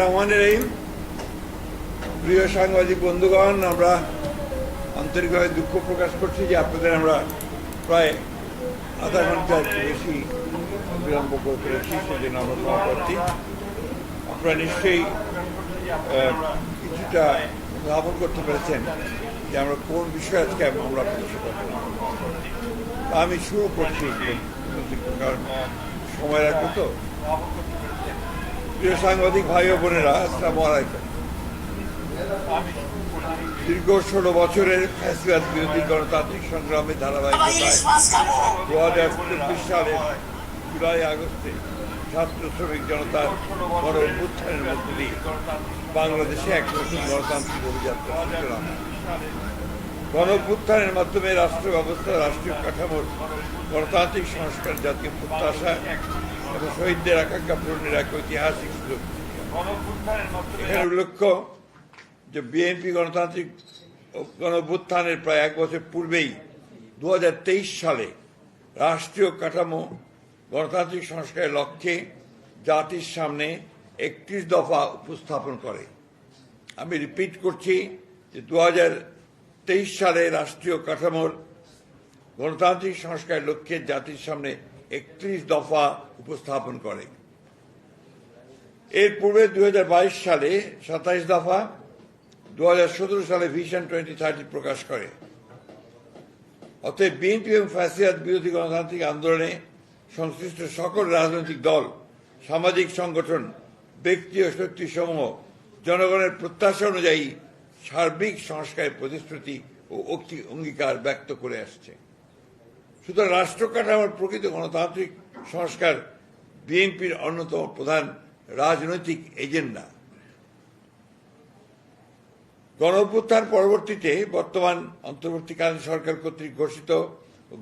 রহমানির রহিম। প্রিয় সাংবাদিক বন্ধুগণ, আমরা আন্তরিকভাবে দুঃখ প্রকাশ করছি যে আপনাদের আমরা প্রায় আধা ঘণ্টা একটু বেশি বিলম্ব করে ফেলেছি, সেজন্য আমরা করছি আপনারা নিশ্চয়ই কিছুটা ধাপন করতে পেরেছেন যে আমরা কোন বিষয়ে আজকে আমরা বলব। তা আমি শুরু করছি কারণ সময় রাখব তো। প্রিয় সাংবাদিক ভাই ও বোনেরা আসসালামু আলাইকুম। দীর্ঘ ষোলো বছরের ফ্যাসিবাদ বিরোধী গণতান্ত্রিক সংগ্রামে ধারাবাহিকতায় দু হাজার চব্বিশ সালের জুলাই আগস্টে ছাত্র শ্রমিক জনতার গণ অভ্যুত্থানের মধ্য দিয়ে বাংলাদেশে এক নতুন গণতান্ত্রিক অভিযাত্রা সূচনা মাধ্যমে রাষ্ট্র ব্যবস্থা রাষ্ট্রীয় কাঠামোর গণতান্ত্রিক সংস্কার, জাতীয় প্রত্যাশা এবং শহীদদের আকাঙ্ক্ষা পূরণের এক ঐতিহাসিক সুযোগ। এখানে উল্লেখ্য যে বিএনপি গণতান্ত্রিক গণ অভ্যুত্থানের প্রায় এক বছর পূর্বেই দু হাজার তেইশ সালে রাষ্ট্রীয় কাঠামো গণতান্ত্রিক সংস্কারের লক্ষ্যে জাতির সামনে একত্রিশ দফা উপস্থাপন করে। আমি রিপিট করছি যে দুহাজার তেইশ সালে রাষ্ট্রীয় কাঠামোর গণতান্ত্রিক সংস্কারের লক্ষ্যে জাতির সামনে একত্রিশ দফা উপস্থাপন করে। এর পূর্বে দু হাজার বাইশ সালে সাতাইশ দফা দু হাজার সতেরো সালে ভিশন টোয়েন্টি থার্টি প্রকাশ করে। অতএব বিএনপি এবং ফ্যাসিয়াদ বিরোধী গণতান্ত্রিক আন্দোলনে সংশ্লিষ্ট সকল রাজনৈতিক দল, সামাজিক সংগঠন, ব্যক্তি ও শক্তিসমূহ জনগণের প্রত্যাশা অনুযায়ী সার্বিক সংস্কারের প্রতিশ্রুতি ও অঙ্গী- অঙ্গীকার ব্যক্ত করে আসছে। সুতরাং রাষ্ট্র কাঠামোর প্রকৃত গণতান্ত্রিক সংস্কার বিএনপির অন্যতম প্রধান রাজনৈতিক এজেন্ডা। গণঅভ্যুত্থান পরবর্তীতে বর্তমান অন্তর্বর্তীকালীন সরকার কর্তৃক ঘোষিত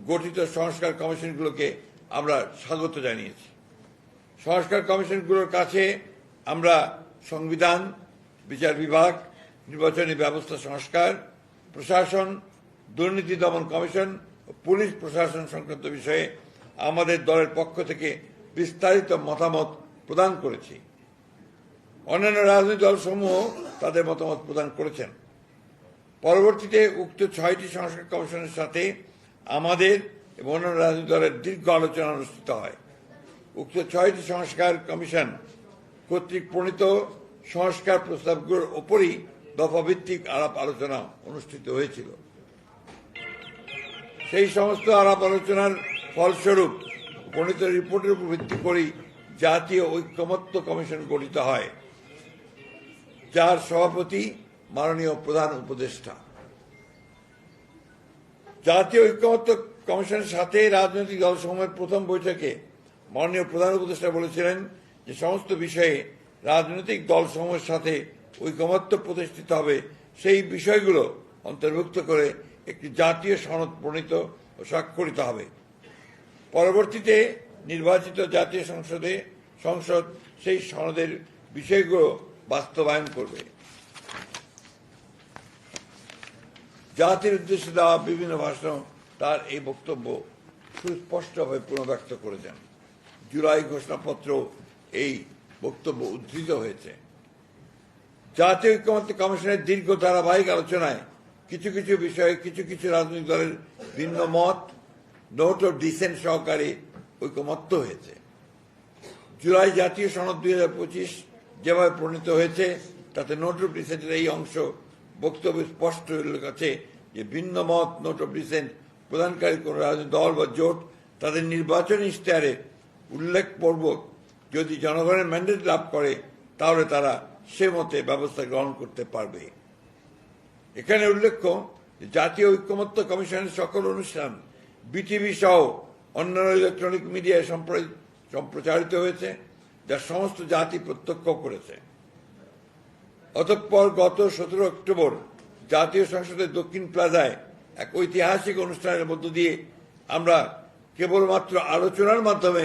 গঠিত সংস্কার কমিশনগুলোকে আমরা স্বাগত জানিয়েছি। সংস্কার কমিশনগুলোর কাছে আমরা সংবিধান, বিচার বিভাগ, নির্বাচনী ব্যবস্থা সংস্কার, প্রশাসন, দুর্নীতি দমন কমিশন ও পুলিশ প্রশাসন সংক্রান্ত বিষয়ে আমাদের দলের পক্ষ থেকে বিস্তারিত মতামত প্রদান করেছি। অন্যান্য রাজনৈতিক দলসমূহ তাদের মতামত প্রদান করেছেন। পরবর্তীতে উক্ত ছয়টি সংস্কার কমিশনের সাথে আমাদের এবং অন্যান্য রাজনৈতিক দলের দীর্ঘ আলোচনা অনুষ্ঠিত হয়। উক্ত ছয়টি সংস্কার কমিশন কর্তৃক প্রণীত সংস্কার প্রস্তাবগুলোর ওপরই দফাভিত্তিক আলাপ আলোচনা অনুষ্ঠিত হয়েছিল। সেই সমস্ত আলাপ আলোচনার ফলস্বরূপ প্রণীত রিপোর্টের উপর ভিত্তি করেই জাতীয় ঐক্যমত্য কমিশন গঠিত হয়, যার সভাপতি মাননীয় প্রধান উপদেষ্টা। জাতীয় ঐক্যমত্য কমিশনের সাথে রাজনৈতিক দলসমূহের প্রথম বৈঠকে মাননীয় প্রধান উপদেষ্টা বলেছিলেন যে সমস্ত বিষয়ে রাজনৈতিক দলসমূহের সাথে ঐকমত্য প্রতিষ্ঠিত হবে। সেই বিষয়গুলো অন্তর্ভুক্ত করে একটি জাতীয় সনদ প্রণীত ও স্বাক্ষরিত হবে। পরবর্তীতে নির্বাচিত জাতীয় সংসদে সংসদ সেই সনদের বিষয়গুলো বাস্তবায়ন করবে। জাতির উদ্দেশ্যে দেওয়া বিভিন্ন ভাষণ তার এই বক্তব্য সুস্পষ্টভাবে পুনর্ব্যক্ত করেছেন। জুলাই ঘোষণাপত্র এই বক্তব্য উদ্ধৃত হয়েছে। জাতীয় ঐক্যমত্য কমিশনের দীর্ঘ ধারাবাহিক আলোচনায় কিছু কিছু বিষয়ে কিছু কিছু রাজনৈতিক দলের ভিন্ন মত, নোট ও ডিসেন্ট সহকারে ঐকমত্য হয়েছে। জুলাই জাতীয় সনদ দুই হাজার পঁচিশ যেভাবে প্রণীত হয়েছে, তাতে নোট অফ ডিসেন্টের এই অংশ বক্তব্য স্পষ্ট উল্লেখ আছে যে ভিন্ন মত, নোট অফ ডিসেন্ট প্রদানকারী কোন রাজনৈতিক দল বা জোট তাদের নির্বাচনী ইশতেহারে উল্লেখপূর্বক যদি জনগণের ম্যান্ডেট লাভ করে, তাহলে তারা সে মতে ব্যবস্থা গ্রহণ করতে পারবে। এখানে উল্লেখ্য জাতীয় ঐক্যমত্য কমিশনের সকল অনুষ্ঠান বিটিভি সহ অন্যান্য ইলেকট্রনিক মিডিয়ায় সম্প্রচারিত হয়েছে, যা সমস্ত জাতি প্রত্যক্ষ করেছে। অতঃপর গত সতেরো অক্টোবর জাতীয় সংসদের দক্ষিণ প্লাজায় এক ঐতিহাসিক অনুষ্ঠানের মধ্য দিয়ে আমরা কেবলমাত্র আলোচনার মাধ্যমে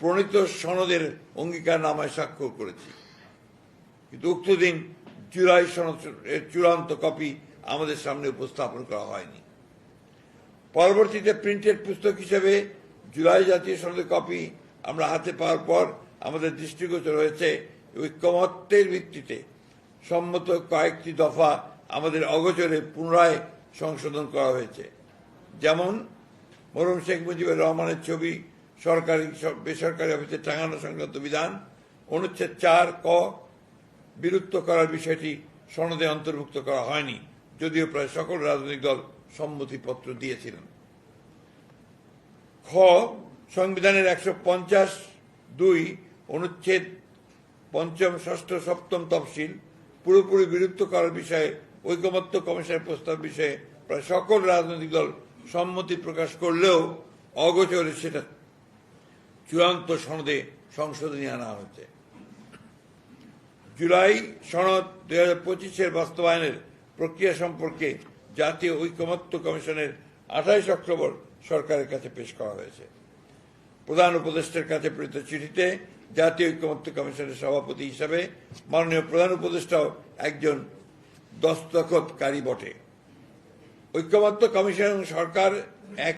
প্রণীত সনদের অঙ্গীকার নামায় স্বাক্ষর করেছি। কিন্তু উক্ত দিন জুলাই সনদের চূড়ান্ত কপি আমাদের সামনে উপস্থাপন করা হয়নি। পরবর্তীতে প্রিন্টেড পুস্তক হিসেবে জুলাই জাতীয় সনদের কপি আমরা হাতে পাওয়ার পর আমাদের দৃষ্টিগোচর হয়েছে ঐক্যমত্যের ভিত্তিতে। সম্মত কয়েকটি দফা আমাদের অগোচরে পুনরায় সংশোধন করা হয়েছে। যেমন মরহুম শেখ মুজিবুর রহমানের ছবি, সরকারি বেসরকারি অফিসে টাঙানো সংক্রান্ত বিধান, অনুচ্ছেদ চার ক, বিলুপ্ত করার বিষয়টি সনদে অন্তর্ভুক্ত করা হয়নি, যদিও প্রায় সকল রাজনৈতিক দল সম্মতিপত্র দিয়েছিলেন। খ, সংবিধানের একশো পঞ্চাশ দুই, অনুচ্ছেদ পঞ্চম, ষষ্ঠ, সপ্তম তফসিল পুরোপুরি বিলুপ্ত করার বিষয়ে ঐকমত্য কমিশনের প্রস্তাব বিষয়ে প্রায় সকল রাজনৈতিক দল সম্মতি প্রকাশ করলেও অগোচরে সেটা চূড়ান্ত সনদে সংশোধনী আনা হয়েছে। জুলাই সনদ দুই হাজার পঁচিশের বাস্তবায়নের প্রক্রিয়া সম্পর্কে জাতীয় ঐকমত্য কমিশনের আঠাইশ অক্টোবর সরকারের কাছে পেশ করা হয়েছে। প্রধান উপদেষ্টার কাছে প্রেরিত চিঠিতে জাতীয় ঐক্যমত্য কমিশনের সভাপতি হিসাবে মাননীয় প্রধান উপদেষ্টাও একজন দস্তখতকারী বটে। ঐক্যবদ্ধ কমিশন সরকার এক